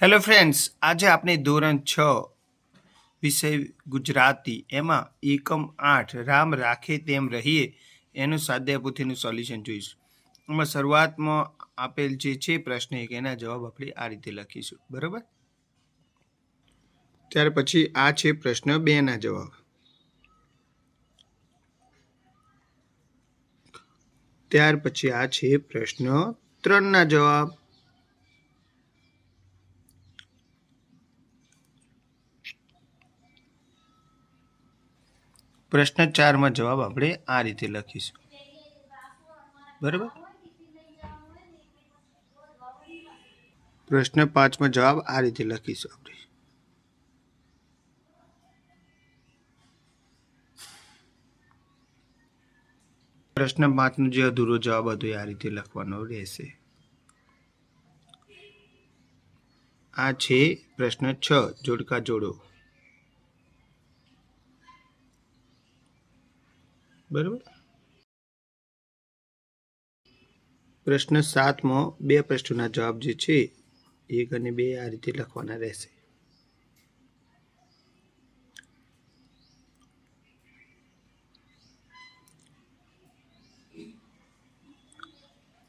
Hello friends આજે આપણે ધોરણ છ વિષય ગુજરાતી. એમાં એકમ આઠ રામ રાખે તેમ રહીએ એનું સ્વાધ્યાય સોલ્યુશન જોઈશું. એમાં શરૂઆતમાં આપેલ જે છે પ્રશ્ન એક, એના જવાબ આપણે આ રીતે લખીશું. બરાબર? ત્યાર પછી આ છે પ્રશ્ન બે ના જવાબ. ત્યાર પછી આ છે પ્રશ્ન ત્રણના જવાબ. પ્રશ્ન ચારમાં જવાબ આપણે આ રીતે લખીશું. બરાબર? પ્રશ્ન પાંચમાં જવાબ આ રીતે લખીશું આપણે. પ્રશ્ન પાંચનો જે અધૂરો જવાબ હતો એ આ રીતે લખવાનો રહેશે. આ છે પ્રશ્ન છ, જોડકા જોડો. બરાબર? પ્રશ્ન સાતમાં, બે પ્રશ્નોના જવાબ જે છે, એક અને બે આ રીતે લખવાના રહેશે.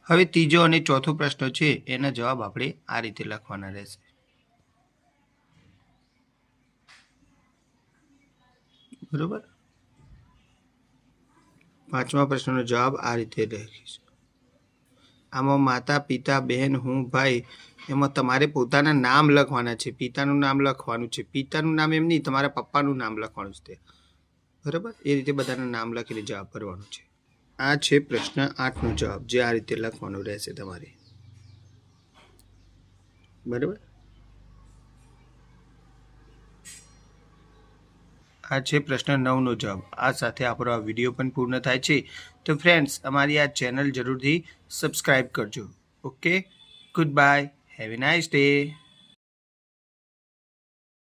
હવે ત્રીજો અને ચોથો પ્રશ્ન છે, એના જવાબ આપણે આ રીતે લખવાના રહેશે. બરોબર? પાંચમા પ્રશ્નનો જવાબ આ રીતે લખીશ. આમાં માતા, પિતા, બહેન, હું, ભાઈ, એમાં તમારે પોતાના નામ લખવાના છે. પિતાનું નામ લખવાનું છે. પિતાનું નામ એમ નહીં, તમારા પપ્પાનું નામ લખવાનું છે બરાબર? એ રીતે બધાના નામ લખીને જવાબ ભરવાનો છે. આ છે પ્રશ્ન આઠનો જવાબ. જે આ રીતે લખવાનો રહેશે તમારે. બરાબર? આ છે પ્રશ્ન નવનો જવાબ. આ સાથે આપણો આ વીડિયો પણ પૂર્ણ થાય છે. તો ફ્રેન્ડ્સ અમારી આ ચેનલ જરૂરથી સબસ્ક્રાઈબ કરજો. Okay good bye have nice day